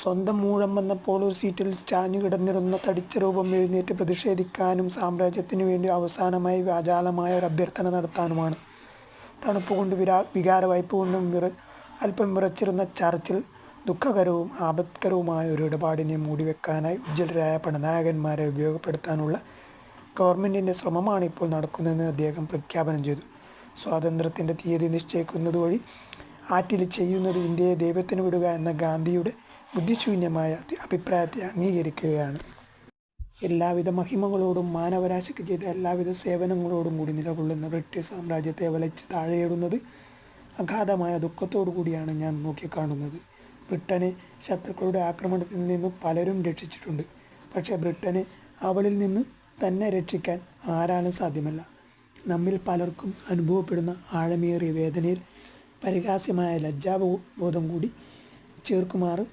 സ്വന്തം മൂഴം വന്നപ്പോൾ ഒരു സീറ്റിൽ ചാഞ്ഞു കിടന്നിരുന്ന തടിച്ച രൂപം എഴുന്നേറ്റ് പ്രതിഷേധിക്കാനും സാമ്രാജ്യത്തിനു വേണ്ടി അവസാനമായി വ്യാജാലമായ ഒരു അഭ്യർത്ഥന നടത്താനുമാണ്. തണുപ്പ് കൊണ്ട് വിരാ വികാരവായ്പ കൊണ്ടും വിറ അല്പം വിറച്ചിരുന്ന ചർച്ചിൽ ദുഃഖകരവും ആപത്കരവുമായ ഒരു ഇടപാടിനെ മൂടിവെക്കാനായി ഉജ്ജ്വലരായ പണനായകന്മാരെ ഉപയോഗപ്പെടുത്താനുള്ള ഗവൺമെന്റിന്റെ ശ്രമമാണ് ഇപ്പോൾ നടക്കുന്നതെന്ന് അദ്ദേഹം പ്രഖ്യാപനം ചെയ്തു. സ്വാതന്ത്ര്യത്തിന്റെ തീയതി നിശ്ചയിക്കുന്നത് വഴി ആറ്റിൽ ചെയ്യുന്നത് ഇന്ത്യയെ ദൈവത്തിന് വിടുക എന്ന ഗാന്ധിയുടെ ബുദ്ധിശൂന്യമായ അഭിപ്രായത്തെ അംഗീകരിക്കുകയാണ്. എല്ലാവിധ മഹിമകളോടും മാനവരാശിക്ക് ചെയ്ത എല്ലാവിധ സേവനങ്ങളോടും കൂടി നിലകൊള്ളുന്ന ബ്രിട്ടീഷ് സാമ്രാജ്യത്തെ വലച്ച് താഴെയിടുന്നത് അഗാധമായ ദുഃഖത്തോടു കൂടിയാണ് ഞാൻ നോക്കിക്കാണുന്നത്. ബ്രിട്ടനെ ശത്രുക്കളുടെ ആക്രമണത്തിൽ നിന്നും പലരും രക്ഷിച്ചിട്ടുണ്ട്. പക്ഷേ ബ്രിട്ടനെ അവളിൽ നിന്ന് തന്നെ രക്ഷിക്കാൻ ആരാലും സാധ്യമല്ല. നമ്മിൽ പലർക്കും അനുഭവപ്പെടുന്ന ആഴമേറിയ വേദനയിൽ പരിഹാസ്യമായ ലജ്ജാബോധം കൂടി ചേർക്കുമാറ്